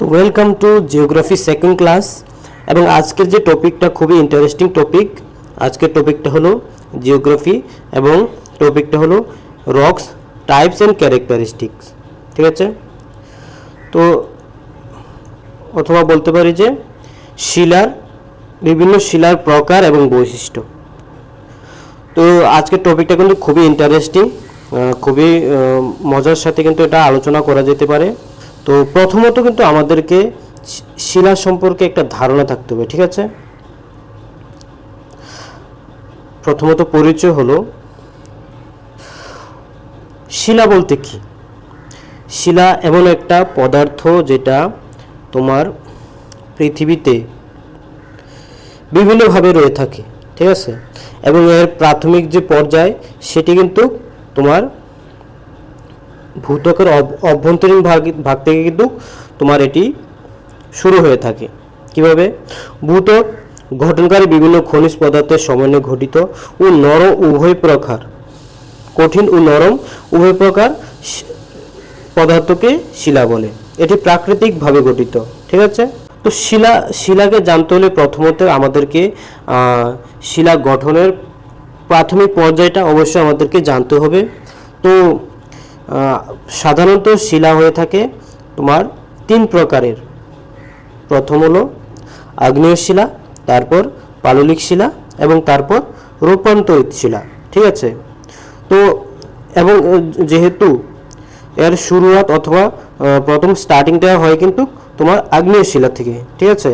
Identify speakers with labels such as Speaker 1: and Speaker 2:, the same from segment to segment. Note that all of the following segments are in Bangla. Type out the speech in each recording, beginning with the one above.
Speaker 1: তো welcome to geography second class এবং আজকের যে টপিকটা খুবই ইন্টারেস্টিং টপিক আজকের টপিকটা হলো জিওগ্রাফি এবং টপিকটা হলো রক্স টাইপস অ্যান্ড ক্যারেক্টারিস্টিক্স ঠিক আছে? তো অথবা বলতে পারি যে শিলার, বিভিন্ন শিলার প্রকার এবং বৈশিষ্ট্য। তো আজকের টপিকটা কিন্তু খুবই ইন্টারেস্টিং খুবই মজার সাথে কিন্তু এটা আলোচনা করা যেতে পারে। তো প্রথমত কিন্তু আমাদেরকে শিলা সম্পর্কে একটা ধারণা থাকতে হবে, ঠিক আছে? প্রথমত পরিচয় হলো, শিলা বলতে কি? শিলা এমন একটা পদার্থ যেটা তোমার পৃথিবীতে বিভিন্নভাবে রয়ে থাকে, ঠিক আছে? এবং এর প্রাথমিক যে পর্যায় সেটি কিন্তু তোমার ভূত্বকের অভ- অভ্যন্তরীণ ভাগ ভাগ থেকে কিন্তু তোমার এটি শুরু হয়ে থাকে। কীভাবে? ভূত্বক গঠনকারী বিভিন্ন খনিজ পদার্থের সমন্বয়ে গঠিত ও নরম উভয় প্রকার, কঠিন ও নরম উভয় প্রকার পদার্থকে শিলা বলে। এটি প্রাকৃতিকভাবে গঠিত, ঠিক আছে? তো শিলা, শিলাকে জানতে হলে প্রথমত আমাদেরকে শিলা গঠনের প্রাথমিক পর্যায়টা অবশ্যই আমাদেরকে জানতে হবে। তো সাধারণত শিলা হয়ে থাকে তোমার তিন প্রকারের। প্রথম হলো আগ্নেয় শিলা, তারপর পাললিক শিলা এবং তারপর রূপান্তরিত শিলা, ঠিক আছে? তো এবং যেহেতু এর শুরুয়াত অথবা প্রথম স্টার্টিংটা হয় কিন্তু তোমার আগ্নেয় শিলা থেকে, ঠিক আছে?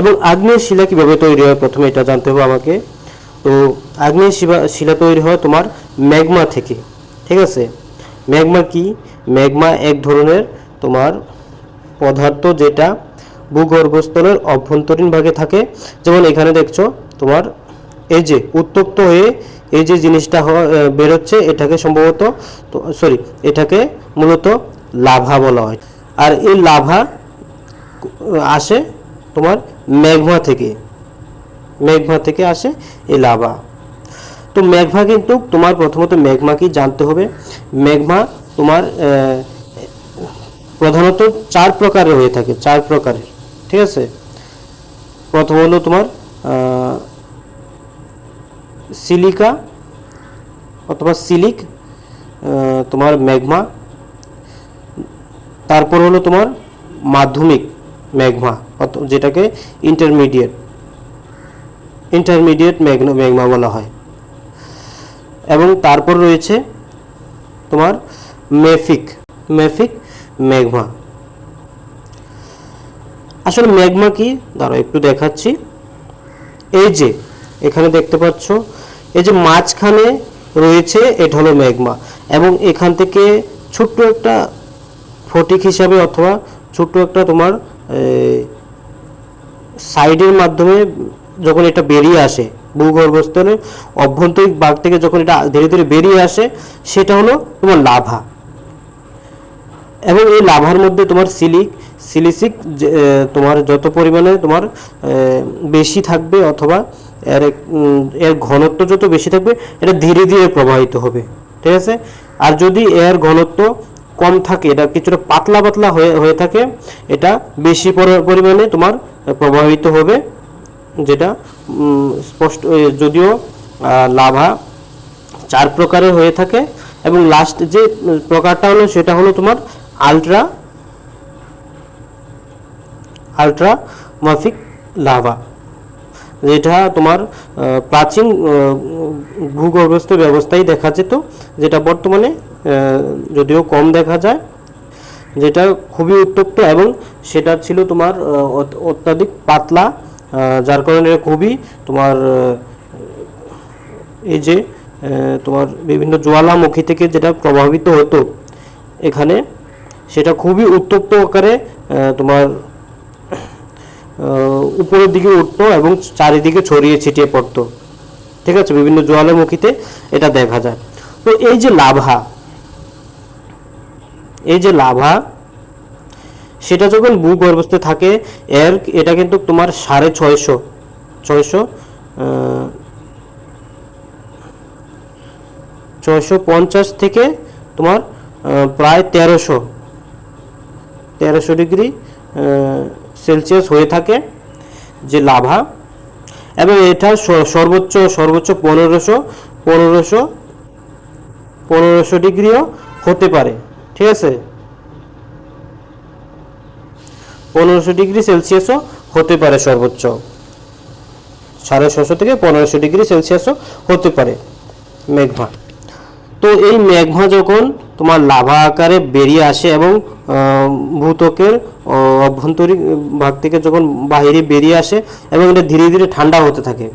Speaker 1: এবং আগ্নেয় শিলা কীভাবে তৈরি হয়? প্রথমে এটা জানতে হবে আমাকে। তো আগ্নেয় শিলা তৈরি হয় তোমার ম্যাগমা থেকে। ঠিক আছে? ম্যাগমা কি? ম্যাগমা এক ধরনের তোমার পদার্থ যেটা ভূগর্ভস্থলের অভ্যন্তরীণ ভাগে থাকে। যেমন এখানে দেখছ, তোমার এই যে উত্তপ্ত হয়ে এই যে জিনিসটা বেরোচ্ছে, এটাকে সম্ভবত সরি এটাকে মূলত লাভা বলা হয়। আর এই লাভা আসে তোমার মেঘমা থেকে। মেঘমা থেকে আসে এই লাভা। তো মেঘমা কিন্তু তোমার প্রথমত মেঘমা কি জানতে হবে। মেঘমা তোমার প্রধানত চার প্রকারের হয়ে থাকে, চার প্রকারের, ঠিক আছে? প্রথম হলো তোমার সিলিকা, অথবা সিলিক তোমার ম্যাগমা তারপর হলো তোমার মাধ্যমিক ম্যাগমা যেটাকে ইন্টারমিডিয়েট ইন্টারমিডিয়েট ম্যাগমা বলা হয়। এবং তারপর রয়েছে তোমার মেফিক মেফিক ম্যাগমা আসলে ম্যাগমা কি? দাঁড়াও, একটু দেখাচ্ছি। এই যে, এখানে দেখতে পাচ্ছ, এই যে মাঝখানে রয়েছে, এটা হলো ম্যাগমা এবং এখান থেকে ছোট্ট একটা ফটিক হিসাবে অথবা ছোট্ট একটা তোমার সাইডের মাধ্যমে যখন এটা বেরিয়ে আসে ভূগর্ভস্থলের অভ্যন্তরিক ভাগ থেকে যখন এটা ধীরে ধীরে বেরিয়ে আসে, সেটা হলো তোমার লাভা। এবং এই লাভার মধ্যে তোমার সিলিক, সিলিসিক তোমার যত পরিমাণে তোমার বেশি থাকবে অথবা এর এর ঘনত্ব যত বেশি থাকবে, এটা ধীরে ধীরে প্রবাহিত হবে। ঠিক আছে? আর যদি এর ঘনত্ব কম থাকে, এটা কিছুটা পাতলা পাতলা হয়ে হয়ে থাকে, এটা বেশি পরি- পরিমাণে তোমার প্রবাহিত হবে। যেটা স্পষ্ট যদিও লাভা চার প্রকারের হয়ে থাকে এবং লাস্ট যে প্রকারটা হলো সেটা হলো তোমার আলট্রা আলট্রা মাফিক লাভা। যেটা তোমার প্রাচীন ভূগর্ভস্থ ব্যবস্থায় দেখা যেত, যেটা বর্তমানে যদিও কম দেখা যায়, যেটা খুবই উত্তপ্ত এবং সেটা ছিল তোমার অত্যাধিক পাতলা যার কারণে খুবই তোমার এই যে তোমার বিভিন্ন জ্বালামুখী থেকে যেটা প্রভাবিত হতো এখানে, সেটা খুবই উত্তপ্ত আকারে তোমার উপরের দিকে উঠতো এবং চারিদিকে ছড়িয়ে ছিটিয়ে পড়তো। ঠিক আছে? বিভিন্ন জ্বালামুখীতে এটা দেখা যায়। তো এই যে লাভা, এই যে লাভা সেটা যখন ভূগর্ভস্থ থাকে, এর এটা কিন্তু তোমার সাড়ে ছয়শো ছয়শো ছয়শো পঞ্চাশ থেকে তোমার প্রায় তেরোশো তেরোশো ডিগ্রি সেলসিয়াস হয়ে থাকে যে লাভা। এবং এটা সর্বোচ্চ সর্বোচ্চ পনেরোশো পনেরোশো পনেরোশো ডিগ্রিও হতে পারে, ঠিক আছে? পনেরোশো ডিগ্রি সেলসিয়াসও হতে পারে সর্বোচ্চ। সাড়ে ছশো থেকে পনেরোশো ডিগ্রি সেলসিয়াসও হতে পারে মেঘমা। তো এই মেঘমা যখন তোমার লাভা আকারে বেরিয়ে আসে এবং আহ, অভ্যন্তরীণ ভাগ থেকে যখন বাইরে বেরিয়ে আসে এবং এটা ধীরে ধীরে ঠান্ডা হতে থাকে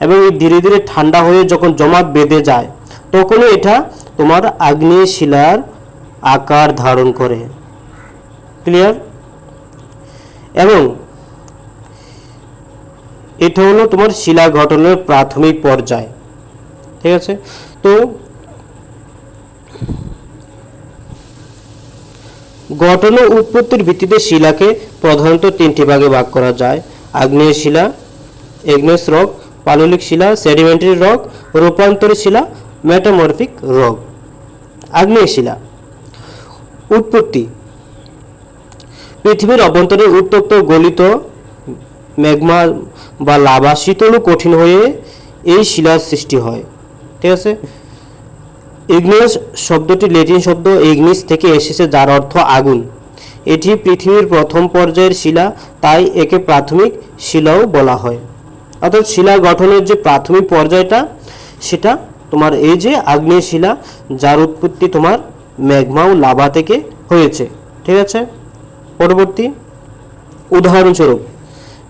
Speaker 1: এবং এই ধীরে ধীরে ঠান্ডা হয়ে যখন জমাট বেঁধে যায় তখনই এটা তোমার আগ্নেয় শিলার আকার ধারণ করে। ক্লিয়ার এবং এটা হলো তোমার শিলা গঠনের প্রাথমিক পর্যায়। ঠিক আছে? তো গঠন ও উৎপত্তির ভিত্তিতে শিলাকে প্রধানত তিনটি ভাগে ভাগ করা যায়। আগ্নেয় শিলা এগনেস রক পাললিক শিলা সেডিমেন্টারি রক রূপান্তরিত শিলা মেটামরফিক রক আগ্নেয় শিলা। উৎপত্তি পৃথিবীর অভ্যন্তরে উত্তপ্ত গলিত ম্যাগমা বা লাভা শীতল কঠিন হয়ে এই শিলার সৃষ্টি হয়। ঠিক আছে? ইগনিয়াস শব্দটি লেটিন শব্দ ইগনিস থেকে এসেছে, যার অর্থ আগুন। এটি পৃথিবীর প্রথম পর্যায়ের শিলা, তাই একে প্রাথমিক শিলাও বলা হয়। অর্থাৎ শিলা গঠনের যে প্রাথমিক পর্যায়টা, সেটা তোমার এই যে আগ্নেয় শিলা, যার উৎপত্তি তোমার ম্যাগমা ও লাভা থেকে হয়েছে। ঠিক আছে? পরবর্তী উদাহরণস্বরূপ,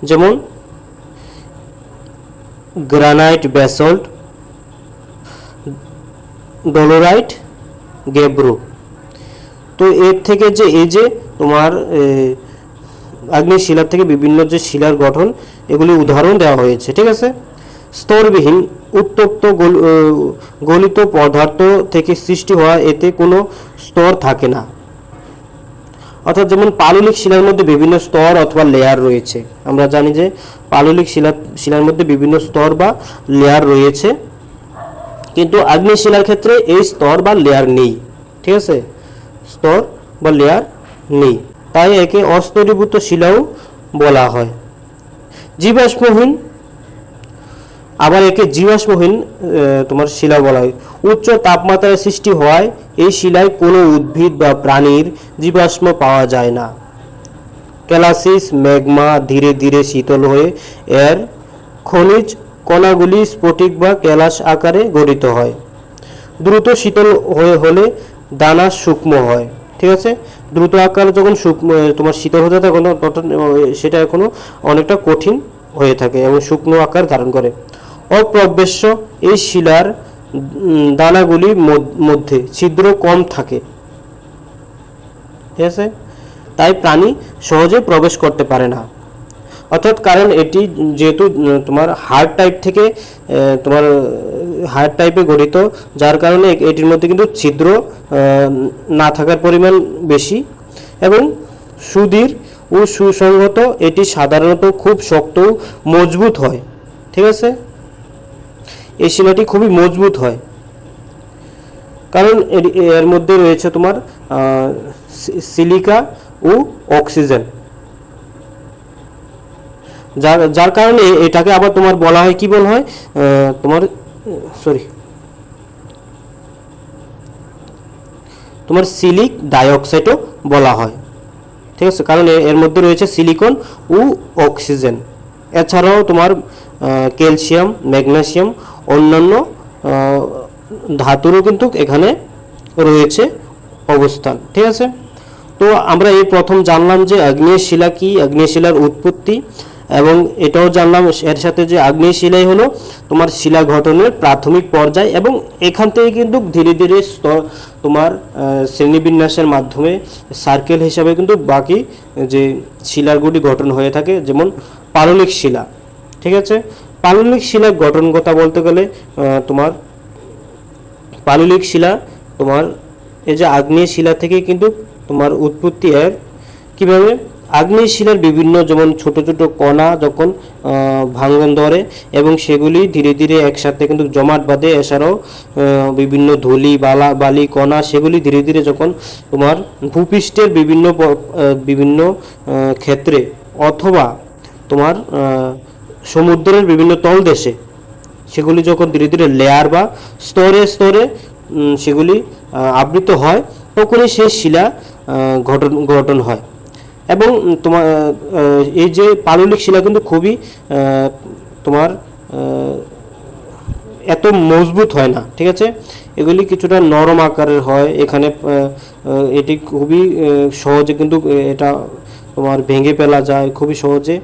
Speaker 1: যেমন গ্রানাইট ব্যাসল্ট ডলোরাইট গেব্রো। তো এর থেকে যে এই যে তোমার আগ্নেয় শিলার থেকে বিভিন্ন যে শিলার গঠন, এগুলি উদাহরণ দেওয়া হয়েছে, ঠিক আছে? স্তরবিহীন উত্তপ্ত গলিত পদার্থ থেকে সৃষ্টি হওয়া এতে কোনো স্তর থাকে না। অর্থাৎ যেমন পাললিক শিলার মধ্যে বিভিন্ন স্তর অথবা লেয়ার রয়েছে। আমরা জানি যে পাললিক শিলা, শিলার মধ্যে বিভিন্ন স্তর বা লেয়ার রয়েছে। কিন্তু আগ্নেয় শিলার ক্ষেত্রে এই স্তর বা লেয়ার নেই, ঠিক আছে? স্তর বা লেয়ার নেই। তাই একে অস্তরীভূত শিলাও বলা হয়। জীবাশ্মহীন, আবার একে জীবাশ্মহীন তোমার শিলা বলা হয়। উচ্চ তাপমাত্রায় সৃষ্টি হওয়ায় এই শিলায় কোনো উদ্ভিদ বা প্রাণীর জীবাশ্ম পাওয়া যায় না। ক্যালাসিস ম্যাগমা ধীরে ধীরে শীতল হয়ে এর খনিজ কণাগুলি স্ফটিক বা ক্যালাস আকারে গঠিত হয়। দ্রুত শীতল হয়ে হলে দানা শুকনো হয়। ঠিক আছে? দ্রুত আকারে যখন শুকনো তোমার শীতল হতে থাকে, তখন সেটা এখনও অনেকটা কঠিন হয়ে থাকে এবং শুকনো আকার ধারণ করে। অপ্রবেশ্য এই শিলার উম, দানাগুলির মধ্যে ছিদ্র কম থাকে। ঠিক আছে? তাই প্রাণী সহজে প্রবেশ করতে পারে না। অর্থাৎ কারণ এটি যেহেতু তোমার হার্ড টাইপ থেকে তোমার হার্ড টাইপে গঠিত যার কারণে এটির মধ্যে কিন্তু ছিদ্র না থাকার পরিমাণ বেশি এবং সুদীর ও সুসংহত এটি সাধারণত খুব শক্ত মজবুত হয়। ঠিক আছে? এই শিলাটি খুবই মজবুত হয়। কারণ এর- মধ্যে রয়েছে তোমার সিলিকা ও অক্সিজেন। যার যার কারণে এটাকে আবার তোমার বলা হয়, কি বলা হয়? তোমার, সরি। তোমার সিলিক ডাইঅক্সাইডও বলা হয়। ঠিক আছে? কারণ এর মধ্যে রয়েছে সিলিকন ও অক্সিজেন। এছাড়াও তোমার ক্যালসিয়াম, ম্যাগনেসিয়াম অন্যান্য ধাতুরও কিন্তু এখানে রয়েছে অবস্থান, ঠিক আছে? তো আমরা এই প্রথম জানলাম যে আগ্নেয় শিলা কি আগ্নেয় শিলার উৎপত্তি, এবং এটাও জানলাম এর সাথে যে আগ্নেয় শিলাই হলো তোমার শিলা গঠনের প্রাথমিক পর্যায়, এবং এখান থেকে কিন্তু ধীরে ধীরে স্তর, তোমার শ্রেণীবিন্যাসের মাধ্যমে সার্কেল হিসাবে কিন্তু বাকি যে শিলারগুলি গঠন হয়ে থাকে, যেমন পাললিক শিলা, ঠিক আছে? পাললিক শিলার গঠন কথা বলতে গেলে তোমার পাললিক শিলা, তোমার এই যে আগ্নেয় শিলা থেকে কিন্তু তোমার উৎপত্তি এর। কীভাবে? আগ্নেয় শিলার বিভিন্ন যেমন ছোট ছোট কণা যখন ভাঙন ধরে এবং সেগুলি ধীরে ধীরে একসাথে কিন্তু জমাট বাঁধে, এছাড়াও বিভিন্ন ধুলি, বালা, বালি, কণা সেগুলি ধীরে ধীরে যখন তোমার ভূপৃষ্ঠের বিভিন্ন বিভিন্ন ক্ষেত্রে অথবা তোমার সমুদ্রের বিভিন্ন তলদেশে সেগুলি যখন ধীরে ধীরে লেয়ার বা স্তরে স্তরে সেগুলি আবৃত হয়, তখনই সেই শিলা গঠন গঠন হয়। এবং তোমার এই যে পাললিক শিলা কিন্তু খুবই তোমার এত মজবুত হয় না, ঠিক আছে? এগুলি কিছুটা নরম আকারের হয়, এখানে এটি খুবই সহজে কিন্তু এটা তোমার ভেঙে ফেলা যায়, খুবই সহজে।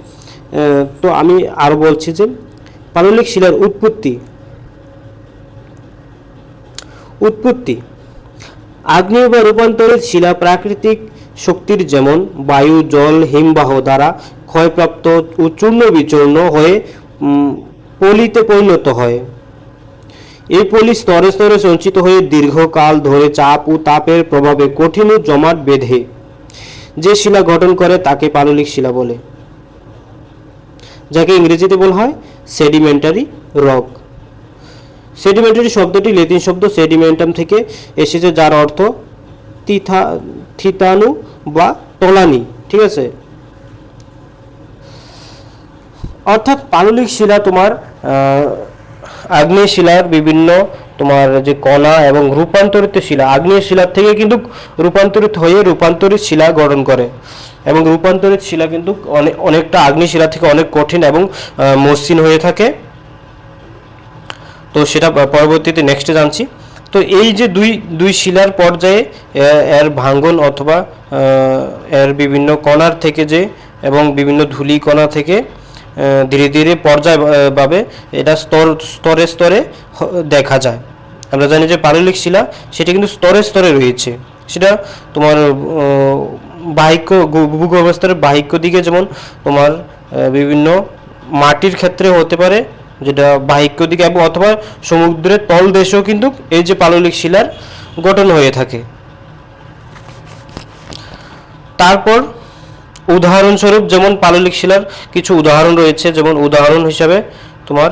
Speaker 1: তো আমি আরও বলছি যে পাললিক শিলার উৎপত্তি উৎপত্তি, আগ্নেয় বা রূপান্তরিত শিলা প্রাকৃতিক শক্তির যেমন বায়ু, জল, হিমবাহ দ্বারা ক্ষয়প্রাপ্ত ও চূর্ণ বিচূর্ণ হয়ে পলিতে পরিণত হয়। এই পলি স্তরে স্তরে সঞ্চিত হয়ে দীর্ঘকাল ধরে চাপ ও তাপের প্রভাবে কঠিন ও জমাট বেঁধে যে শিলা গঠন করে তাকে পাললিক শিলা বলে। যাকে ইংরেজিতে বলা হয় সেডিমেন্টারি রক সেডিমেন্টারি শব্দটি লেতিন শব্দ সেডিমেন্টাম থেকে এসেছে, যার অর্থ তিথা থিতানু বা তলানি, ঠিক আছে? অর্থাৎ পাললিক শিলা তোমার আগ্নেয় শিলার বিভিন্ন তোমার যে কণা এবং রূপান্তরিত শিলা, আগ্নেয় শিলার থেকে কিন্তু রূপান্তরিত হয়ে রূপান্তরিত শিলা গঠন করে। এবং রূপান্তরিত শিলা কিন্তু অনেক অনেকটা আগ্নেয় শিলা থেকে অনেক কঠিন এবং মসৃণ হয়ে থাকে। তো সেটা পরবর্তীতে নেক্সটে জানছি। তো এই যে দুই দুই শিলার পর্যায়ে এর ভাঙ্গন অথবা এর বিভিন্ন কণার থেকে যে এবং বিভিন্ন ধুলি কণা থেকে ধীরে ধীরে পর্যায়ভাবে এটা স্তর, স্তরে স্তরে দেখা যায়। আমরা জানি যে পাললিক শিলা, সেটা কিন্তু স্তরে স্তরে রয়েছে। সেটা তোমার বাহিক্য ভূ- ভূগর্ভস্তরের বাহিক্য দিকে যেমন তোমার বিভিন্ন মাটির ক্ষেত্রে হতে পারে, যেটা বাহিক্য দিকে, এবং অথবা সমুদ্রের তলদেশেও কিন্তু এই যে পাললিক শিলার গঠন হয়ে থাকে। তারপর উদাহরণস্বরূপ যেমন পাললিক শিলার কিছু উদাহরণ রয়েছে, যেমন উদাহরণ হিসাবে তোমার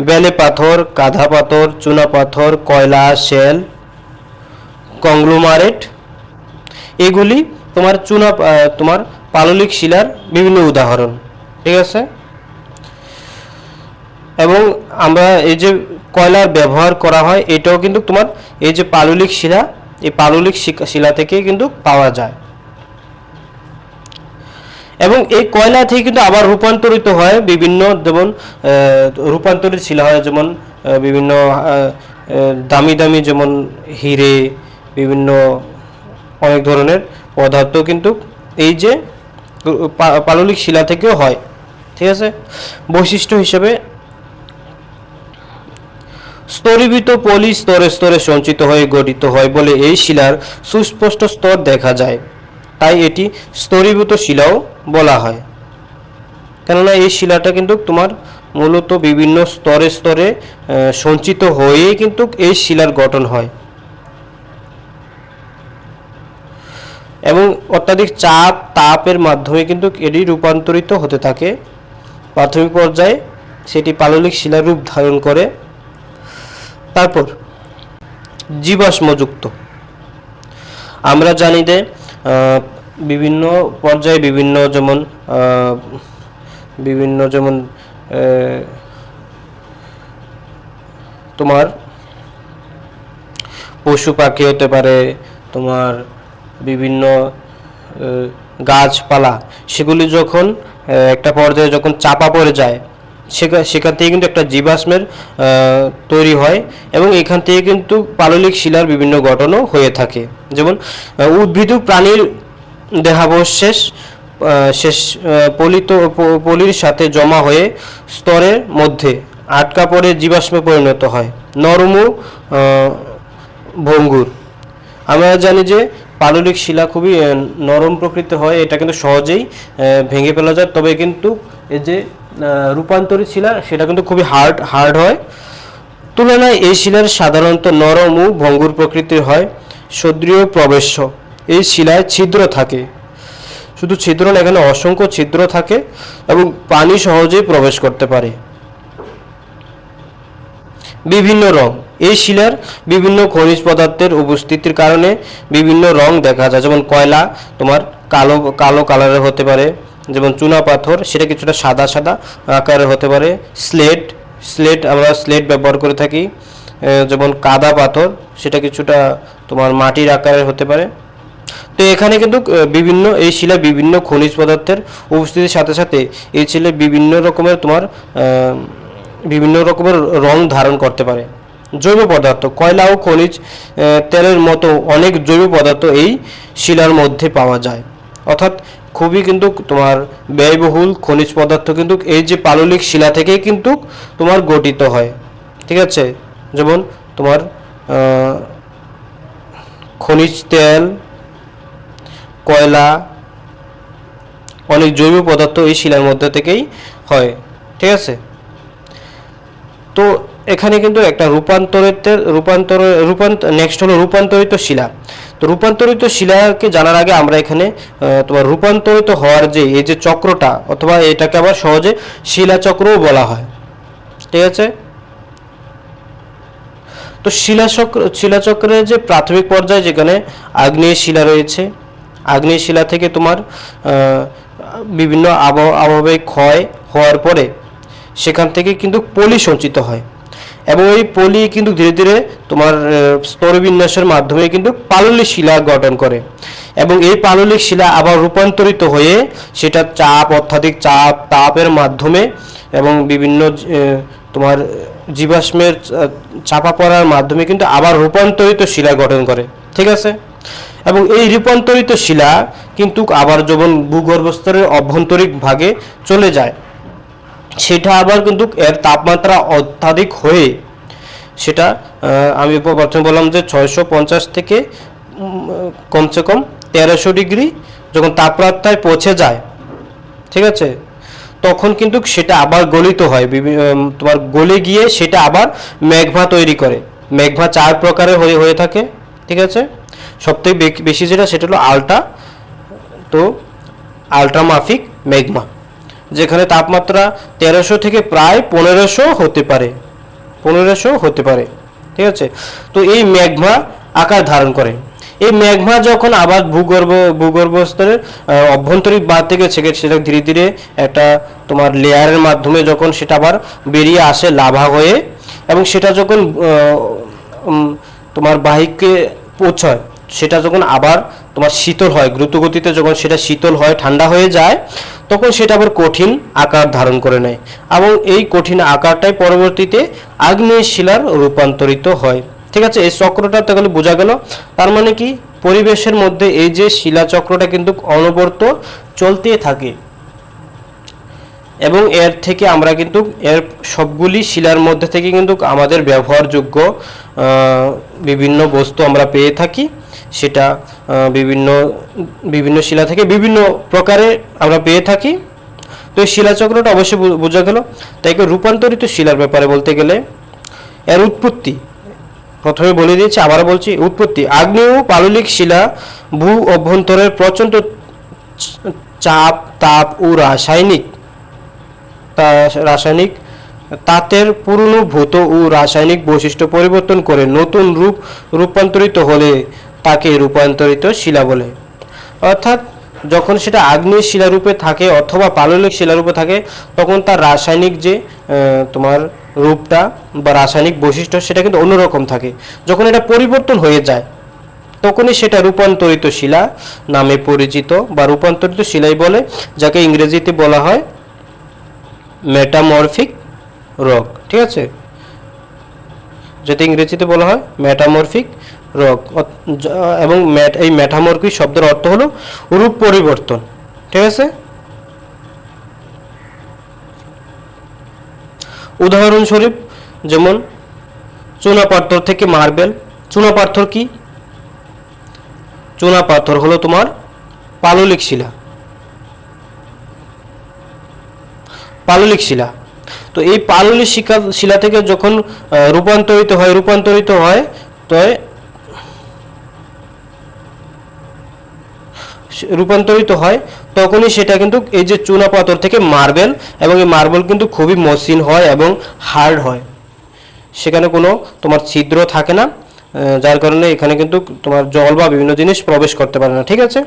Speaker 1: বেলে পাথর, কাঁধা পাথর, চুনা পাথর, কয়লা, শেল, কংগ্লোমারেট এগুলি তোমার চুনা তোমার পাললিক শিলার বিভিন্ন উদাহরণ। ঠিক আছে? এবং আমরা এই যে কয়লার ব্যবহার করা হয়, এটাও কিন্তু তোমার এই যে পাললিক শিলা, এই পাললিক শিলা থেকে কিন্তু পাওয়া যায়। এবং এই কয়লা থেকে কিন্তু আবার রূপান্তরিত হয় বিভিন্ন, যেমন রূপান্তরিত শিলা হয়, যেমন বিভিন্ন দামি দামি যেমন হিরে, বিভিন্ন অনেক ধরনের পদার্থ কিন্তু এই যে পাললিক শিলা থেকেও হয়, ঠিক আছে? বৈশিষ্ট্য হিসেবে স্তরীভূত পলি স্তরে স্তরে সঞ্চিত হয়ে গঠিত হয় বলে এই শিলার সুস্পষ্ট স্তর দেখা যায়। তাই এটি স্তরীভূত শিলাও বলা হয়। কেননা এই শিলাটা কিন্তু তোমার মূলত বিভিন্ন স্তরে স্তরে সঞ্চিত হয়েই কিন্তু এই শিলার গঠন হয়। এবং অত্যাধিক চাপ তাপের মাধ্যমে কিন্তু এটি রূপান্তরিত হতে থাকে। প্রাথমিক পর্যায়ে সেটি পাললিক শিলার রূপ ধারণ করে। তারপর, জীবাশ্মযুক্ত। আমরা জানি যে বিভিন্ন পর্যায়ে বিভিন্ন যেমন বিভিন্ন যেমন তোমার পশু পাখি হতে পারে, তোমার বিভিন্ন গাছপালা, সেগুলি যখন একটা পর্যায়ে যখন চাপা পড়ে যায় সেখান থেকে কিন্তু একটা জীবাশ্মের তৈরি হয় এবং এখান থেকে কিন্তু পাললিক শিলার বিভিন্ন গঠনও হয়ে থাকে। যেমন উদ্ভিদ প্রাণীর দেহাবশেষ শেষ পলিত পলির সাথে জমা হয়ে স্তরের মধ্যে আটকা পড়ে জীবাশ্মে পরিণত হয়। নরম ভঙ্গুর। আমরা জানি যে পাললিক শিলা খুবই নরম প্রকৃতির হয়, এটা কিন্তু সহজেই ভেঙে ফেলা যায়। তবে কিন্তু এই যে রূপান্তরিত শিলা, সেটা কিন্তু খুবই হার্ড হার্ড হয়। তুলনায় এই শিলার সাধারণত নরম ও ভঙ্গুর প্রকৃতির হয় সদ্রিয় প্রবেশ্য। এই শিলায় ছিদ্র থাকে। শুধু ছিদ্র না, এখানে অসংখ্য ছিদ্র থাকে এবং পানি সহজেই প্রবেশ করতে পারে। বিভিন্ন রং। এই শিলার বিভিন্ন খনিজ পদার্থের উপস্থিতির কারণে বিভিন্ন রং দেখা যায়। যেমন কয়লা তোমার কালো কালো কালারের হতে পারে, যেমন চুনা পাথর, সেটা কিছুটা সাদা সাদা আকারের হতে পারে। স্লেট স্লেট আমরা স্লেট ব্যবহার করে থাকি। যেমন কাদা পাথর, সেটা কিছুটা তোমার মাটির আকারের হতে পারে। তো এখানে কিন্তু বিভিন্ন, এই শিলা বিভিন্ন খনিজ পদার্থের উপস্থিতির সাথে সাথে এই শিলা বিভিন্ন রকমের তোমার বিভিন্ন রকমের রং ধারণ করতে পারে। জৈব পদার্থ, কয়লা ও খনিজ তেলের মতো অনেক জৈব পদার্থ এই শিলার মধ্যে পাওয়া যায়। অর্থাৎ খুবই কিন্তু তোমার ব্যয়বহুল খনিজ পদার্থ কিন্তু এই যে পাললিক শিলা থেকেই কিন্তু তোমার গঠিত হয়। ঠিক আছে? যেমন তোমার খনিজ তেল, কয়লা, অনেক জৈব পদার্থ এই শিলার মধ্যে থেকেই হয়। ঠিক আছে? তো এখানে কিন্তু একটা রূপান্তরিত রূপান্তর রূপান্তর নেক্সট হলো রূপান্তরিত শিলা। তো রূপান্তরিত শিলাকে জানার আগে আমরা এখানে তোমার রূপান্তরিত হওয়ার যে, এই যে চক্রটা, অথবা এটাকে আবার সহজে শিলাচক্রও বলা হয়। ঠিক আছে? তো শিলাচক্র, শিলাচক্রের যে প্রাথমিক পর্যায়ে যেখানে আগ্নেয় শিলা রয়েছে, আগ্নেয় শিলা থেকে তোমার বিভিন্ন আবহ আবহাওয়ায় ক্ষয় হওয়ার পরে সেখান থেকে কিন্তু পলি সঞ্চিত হয়। এবং এই পলি কিন্তু ধীরে ধীরে তোমার স্তরবিন্যাসের মাধ্যমে কিন্তু পাললিক শিলা গঠন করে। এবং এই পাললিক শিলা আবার রূপান্তরিত হয়ে সেটা চাপ, অত্যাধিক চাপ, তাপের মাধ্যমে এবং বিভিন্ন তোমার জীবাশ্মের চাপা পড়ার মাধ্যমে কিন্তু আবার রূপান্তরিত শিলা গঠন করে। ঠিক আছে? এবং এই রূপান্তরিত শিলা কিন্তু আবার যখন ভূগর্ভস্তরের অভ্যন্তরিক ভাগে চলে যায় সেটা আবার কিন্তু এর তাপমাত্রা অত্যাধিক হয়ে সেটা আমি প্রথমে বললাম যে ছয়শো পঞ্চাশ থেকে কমসে কম তেরোশো ডিগ্রি যখন তাপমাত্রায় পৌঁছে যায়, ঠিক আছে? তখন কিন্তু সেটা আবার গলিত হয় তোমার গলে গিয়ে সেটা আবার মেঘভা তৈরি করে। মেঘভা চার প্রকারের হয়ে হয়ে থাকে, ঠিক আছে? সবথেকে বেশি যেটা সেটা হলো আলট্রা, তো আলট্রামাফিক মেঘমা। যেখানে তাপমাত্রা তেরোশো থেকে প্রায় পনেরোশো হতে পারে। পনেরোশো হতে পারে। ঠিক আছে? তো এই ম্যাগমা আকার ধারণ করে। এই ম্যাগমা যখন আবার ভূগর্ভ ভূগর্ভ স্তরের আহ, বাদ থেকে ছেকে সেটা ধীরে ধীরে একটা তোমার লেয়ারের মাধ্যমে যখন সেটা আবার বেরিয়ে আসে লাভা হয়ে এবং সেটা যখন তোমার বাহিককে পৌঁছায় সেটা যখন আবার তোমার শীতল হয়, দ্রুতগতিতে যখন সেটা শীতল হয়, ঠান্ডা হয়ে যায়, তখন সেটা আবার কঠিন আকার ধারণ করে নেয় এবং এই কঠিন আকারটাই পরবর্তীতে আগ্নেয় শিলার রূপান্তরিত হয়। ঠিক আছে? এই চক্রটা তাহলে বোঝা গেল। তার মানে কি? পরিবেশের মধ্যে এই যে শিলা চক্রটা কিন্তু অনবরত চলতে থাকে। এবং এর থেকে আমরা কিন্তু এর সবগুলি শিলার মধ্যে থেকে কিন্তু আমাদের ব্যবহারযোগ্য বিভিন্ন বস্তু আমরা পেয়ে থাকি। সেটা বিভিন্ন বিভিন্ন শিলা থেকে বিভিন্ন প্রকারে আমরা পেয়ে থাকি। তো এই শিলাচক্রটা অবশ্যই বোঝা গেল। তাই রূপান্তরিত শিলার ব্যাপারে বলতে গেলে এর উৎপত্তি। প্রথমে বলে দিয়েছি আবার বলছি, উৎপত্তি। আগ্নেয় পাললিক শিলা ভূ অভ্যন্তরের প্রচণ্ড চাপ, তাপ ও রাসায়নিক রাসায়নিক তাতের পুরনো ভূত ও রাসায়নিক বৈশিষ্ট্য পরিবর্তন করে নতুন রূপ রূপান্তরিত হলে তাকে রূপান্তরিত শিলা বলে। অর্থাৎ যখন সেটা আগ্নেয় শিলারূপে থাকে অথবা পাললিক শিলারূপে থাকে, তখন তার রাসায়নিক যে তোমার রূপটা বা রাসায়নিক বৈশিষ্ট্য সেটা কিন্তু অন্যরকম থাকে। যখন এটা পরিবর্তন হয়ে যায়, তখনই সেটা রূপান্তরিত শিলা নামে পরিচিত বা রূপান্তরিত শিলাই বলে, যাকে ইংরেজিতে বলা হয় মেটামরফিক রক ঠিক আছে? যেটা ইংরেজিতে বলা হয় মেটামরফিক যা- এবং এই মেটামরফিক শব্দের অর্থ হলো রূপ পরিবর্তন। ঠিক আছে? উদাহরণস্বরূপ, যেমন চুনা পাথর থেকে মার্বেল। চুনা পাথর কি? চুনা পাথর হলো তোমার পাললিক শিলা। পাললিক শিলা। তো এই পাললিক শিকা শিলা থেকে যখন রূপান্তরিত হয় রূপান্তরিত হয়, তো রূপান্তরিত হয়, তখনই সেটা কিন্তু এই যে চুনা পাথর থেকে মার্বেল এবং এই মার্বেল কিন্তু খুবই মসৃণ হয় এবং হার্ড হয়। সেখানে কোনো তোমার ছিদ্র থাকে না যার কারণে এখানে কিন্তু তোমার জল বা বিভিন্ন জিনিস প্রবেশ করতে পারে না, ঠিক আছে?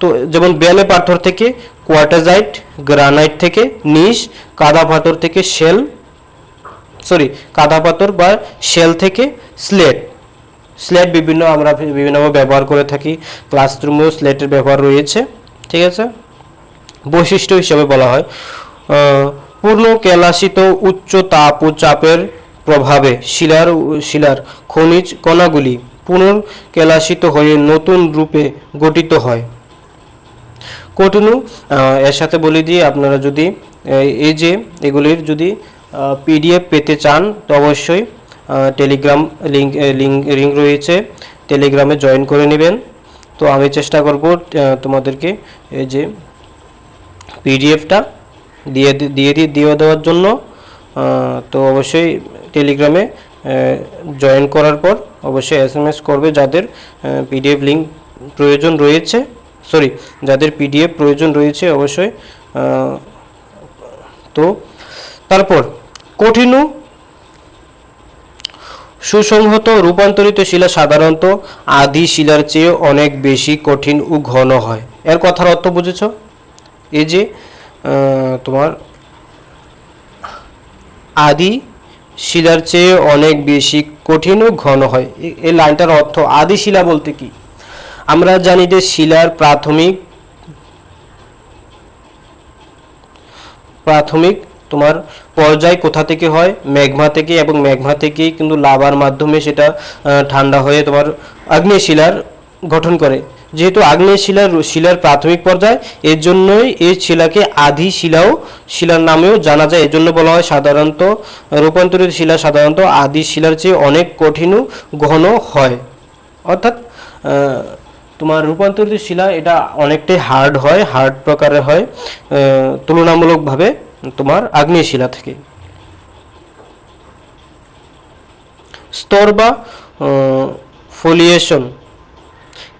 Speaker 1: তো যেমন বেলে পাথর থেকে কোয়ার্টাজাইট গ্রানাইট থেকে নিশ, কাদা পাথর থেকে শেল সরি কাদা পাথর বা শেল থেকে স্লেট স্লেট বিভিন্ন আমরা বিভিন্নভাবে ব্যবহার করে থাকি ক্লাসরুমেও স্লেটের ব্যবহার রয়েছে, ঠিক আছে? বৈশিষ্ট্য হিসেবে বলা হয় পূর্ণ কেলাসিত উচ্চ তাপ ও চাপের প্রভাবে শিলার শিলার খনিজ কণাগুলি পুনর্কেলাসিত হয়ে নতুন রূপে গঠিত হয়। কটনু এর সাথে বলে দিই, আপনারা যদি এই যে এগুলির যদি পিডিএফ পেতে চান, তো অবশ্যই টেলিগ্রাম লিঙ্ক লিঙ্ক লিঙ্ক রয়েছে। টেলিগ্রামে জয়েন করে নেবেন। তো আমি চেষ্টা করব তোমাদেরকে এই যে পিডিএফটা দিয়ে দিয়ে দিয়ে দেওয়ার জন্য। তো অবশ্যই টেলিগ্রামে জয়েন করার পর অবশ্যই এস করবে যাদের পিডিএফ লিঙ্ক প্রয়োজন রয়েছে। সরি যাদের পিডিএফ প্রয়োজন রয়েছে অবশ্যই তো তারপর কঠিনু সুসংহত রূপান্তরিত শিলা সাধারণত আদি শিলার চেয়ে অনেক বেশি কঠিন ও ঘন হয়। এর কথার অর্থ বুঝেছ? এই যে তোমার আদি শিলার চেয়ে অনেক বেশি কঠিন ও ঘন হয়। এই লাইনটার অর্থ আদি শিলা বলতে কি? আমরা জানি যে শিলার প্রাথমিক প্রাথমিক তোমার পর্যায় কোথা থেকে হয়? ম্যাগমা থেকে এবং ম্যাগমা থেকেই কিন্তু লাভার মাধ্যমে সেটা ঠান্ডা হয়ে তোমার আগ্নেয় শিলার গঠন করে। যেহেতু আগ্নেয় শিলার শিলার প্রাথমিক পর্যায়, এর জন্যই এই শিলাকে আধি শিলাও, শিলার নামেও জানা যায়। এর জন্য বলা হয় সাধারণত, রূপান্তরিত শিলা সাধারণত আদি শিলার চেয়ে অনেক কঠিন ঘন হয়। অর্থাৎ তোমার রূপান্তরিত শিলা এটা অনেকটাই হার্ড হয়, হার্ড প্রকারের হয় তুলনামূলকভাবে। তোমার আগ্নেয় শিলা থেকে। স্তর বা ফলিয়েশন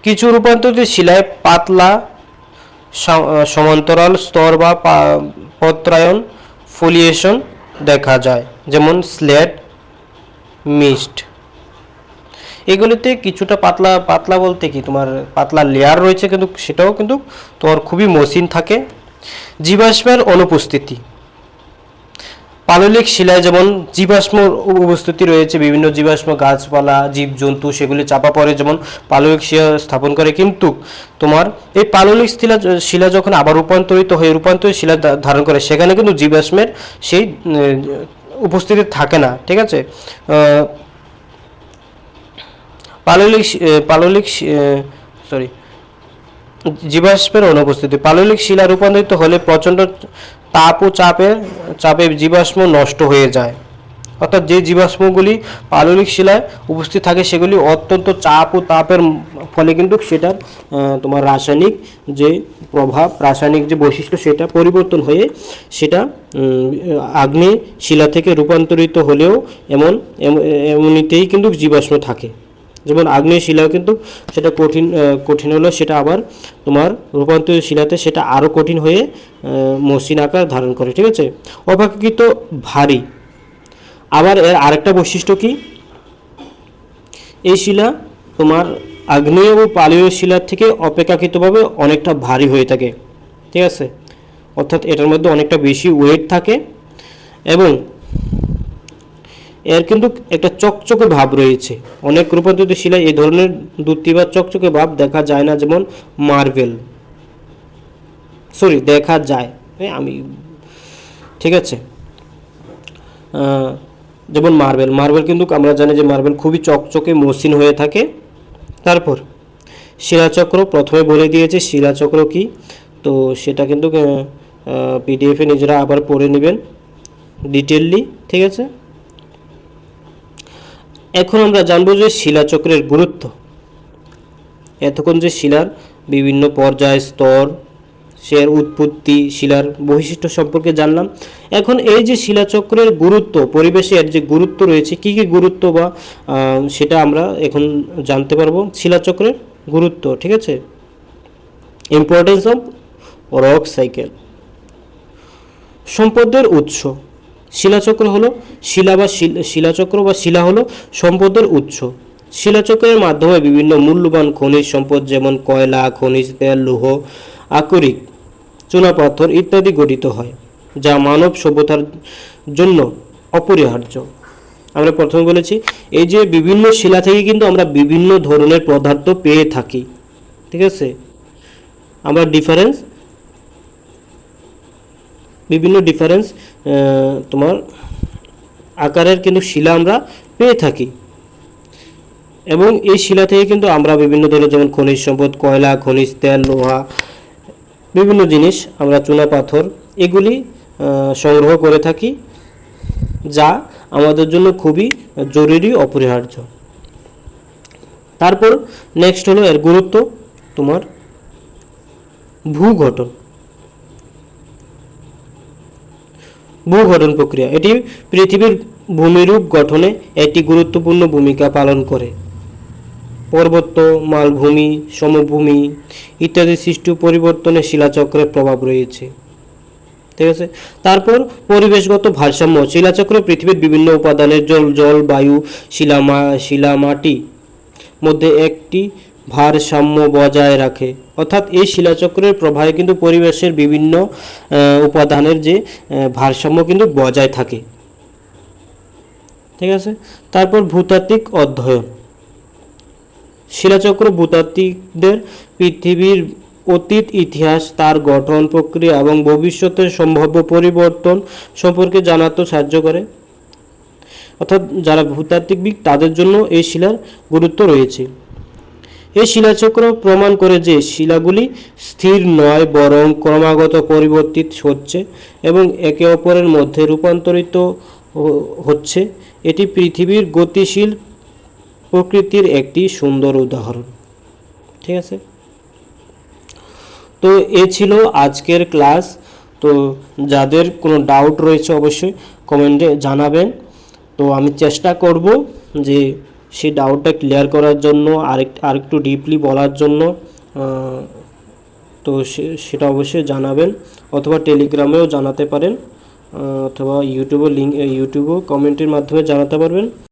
Speaker 1: কিছু রূপান্তরিত শিলায় পাতলা সমান্তরাল স্তর বা পত্রায়ন ফলিয়েশন দেখা যায়, যেমন স্লেট মিস্ট এগুলিতে কিছুটা পাতলা পাতলা বলতে কি? তোমার পাতলা লেয়ার রয়েছে কিন্তু সেটাও কিন্তু তোমার খুবই মসৃণ থাকে। জীবাশ্মের অনুপস্থিতি। পাললিক শিলায় যেমন জীবাশ্ম উপস্থিতি রয়েছে, বিভিন্ন জীবাশ্ম, গাছপালা, জীবজন্তু, সেগুলি চাপা পড়ে যেমন পাললিক শিলা স্থাপন করে, কিন্তু তোমার এই পাললিক শিলা শিলা যখন আবার রূপান্তরিত হয়ে রূপান্তরিত শিলা ধারণ করে, সেখানে কিন্তু জীবাশ্মের সেই উপস্থিতি থাকে না, ঠিক আছে? পাললিক পাললিক সরি জীবাশ্মের অনুপস্থিতি। পাললিক শিলা রূপান্তরিত হলে প্রচণ্ড তাপ ও চাপের চাপে জীবাশ্ম নষ্ট হয়ে যায়। অর্থাৎ যে জীবাশ্মগুলি পাললিক শিলায় উপস্থিত থাকে, সেগুলি অত্যন্ত চাপ ও তাপের ফলে কিন্তু সেটার তোমার রাসায়নিক যে প্রভাব, রাসায়নিক যে বৈশিষ্ট্য, সেটা পরিবর্তন হয়ে সেটা আগ্নেয় শিলা থেকে রূপান্তরিত হলেও এমন, এম- এমনিতেই কিন্তু জীবাশ্ম থাকে। যেমন আগ্নেয় শিলাও কিন্তু সেটা কঠিন কঠিন হলো, সেটা আবার তোমার রূপান্তরিত শিলাতে সেটা আরও কঠিন হয়ে মসৃণ আকার ধারণ করে, ঠিক আছে? অপেক্ষাকৃত ভারী। আবার এর আরেকটা বৈশিষ্ট্য কি? এই শিলা তোমার আগ্নেয় ও পালীয় শিলার থেকে অপেক্ষাকৃতভাবে অনেকটা ভারী হয়ে থাকে, ঠিক আছে? অর্থাৎ এটার মধ্যে অনেকটা বেশি ওয়েট থাকে এবং এর কিন্তু একটা চকচকে ভাব রয়েছে। অনেক রূপান্তরিত শিলায় এই ধরনের দুটি বা চকচকে ভাব দেখা যায় না, যেমন মার্বেল। সরি দেখা যায়। আমি, ঠিক আছে। যেমন মার্বেল। মার্বেল কিন্তু আমরা জানি যে মার্বেল খুবই চকচকে, মসৃণ হয়ে থাকে। তারপর, শিলাচক্র প্রথমে বলে দিয়েছে, শিলাচক্র কি? তো সেটা কিন্তু পিডিএফে নিজেরা আবার পড়ে নেবেন। ডিটেললি ঠিক আছে? এখন আমরা জানব যে শিলাচক্রের গুরুত্ব। এতক্ষণ যে শিলার বিভিন্ন পর্যায়, স্তর সের উৎপত্তি, শিলার বৈশিষ্ট্য সম্পর্কে জানলাম। এখন এই যে শিলাচক্রের গুরুত্ব পরিবেশে এর যে গুরুত্ব রয়েছে, কি কি গুরুত্ব বা সেটা আমরা এখন জানতে পারব শিলাচক্রের গুরুত্ব, ঠিক আছে? ইম্পর্টেন্স অফ রক সাইকেল সম্পদের উৎস। শিলাচক্র হলো শিলা বা শিল- শিলাচক্র বা শিলা হলো সম্পদের উৎস। শিলাচক্রের মাধ্যমে বিভিন্ন মূল্যবান খনিজ সম্পদ যেমন কয়লা, খনিজ তেল, লৌহ, আকরিক চুনাপাথর ইত্যাদি গঠিত হয়, যা মানব সভ্যতার জন্য অপরিহার্য। আমরা প্রথমে বলেছি, এই যে বিভিন্ন শিলা থেকে কিন্তু আমরা বিভিন্ন ধরনের পদার্থ পেয়ে থাকি। ঠিক আছে? আমরা ডিফারেন্স বিভিন্ন ডিফারেন্স তোমার আকারের কিন্তু শিলা আমরা পেয়ে থাকি। এবং এই শিলা থেকে কিন্তু আমরা বিভিন্ন ধরনের যেমন খনিজ সম্পদ, কয়লা, খনিজ তেল, লোহা, বিভিন্ন জিনিস আমরা চুনা পাথর এগুলি সংগ্রহ করে থাকি, যা আমাদের জন্য খুবই জরুরি অপরিহার্য। তারপর নেক্সট হলো এর গুরুত্ব, তোমার ভূগঠন। ভূগঠন প্রক্রিয়া। এটি পৃথিবীর ভূমিরূপ গঠনে একটি গুরুত্বপূর্ণ ভূমিকা পালন করে। পর্বত, মালভূমি, সমভূমি ইত্যাদি সৃষ্টি পরিবর্তনে শিলাচক্রের প্রভাব রয়েছে। ঠিক আছে? তারপর পরিবেশগত ভারসাম্য। শিলাচক্র পৃথিবীর বিভিন্ন উপাদানের জল জল, বায়ু, শিলামা, শিলামাটি মধ্যে একটি ভারসাম্য বজায় রাখে। অর্থাৎ এই শিলাচক্রের প্রভাবে কিন্তু পরিবেশের বিভিন্ন উপাদানের যে ভারসাম্য কিন্তু বজায় থাকে। ঠিক আছে? তারপর ভূতাত্ত্বিক অধ্যয়ন। শিলাচক্র ভূতাত্ত্বিকদের পৃথিবীর অতীত, ইতিহাস, তার গঠন প্রক্রিয়া এবং ভবিষ্যতের সম্ভাব্য পরিবর্তন সম্পর্কে জানাতে সাহায্য করে। অর্থাৎ যারা ভূতাত্ত্বিক তাদের জন্য এই শিলার গুরুত্ব রয়েছে। এই শিলাচক্র, প্রমাণ করে যে শিলাগুলি স্থির নয়, বরং ক্রমাগত পরিবর্তিত হচ্ছে এবং একে অপরের মধ্যে রূপান্তরিত হচ্ছে। এটি পৃথিবীর গতিশীল প্রকৃতির একটি সুন্দর উদাহরণ। ঠিক আছে? তো এ ছিল আজকের ক্লাস। তো যাদের কোনো ডাউট রয়েছে অবশ্যই কমেন্টে জানাবেন। তো আমি চেষ্টা করব যে সেই ডাউটটা ক্লিয়ার করার জন্য, আরেক আরেকটু ডিপলি বলার জন্য তো সেটা অবশ্যই জানাবেন, অথবা টেলিগ্রামেও জানাতে পারেন অথবা ইউটিউবে লিঙ্ক ইউটিউবেও কমেন্টের মাধ্যমে জানাতে পারবেন।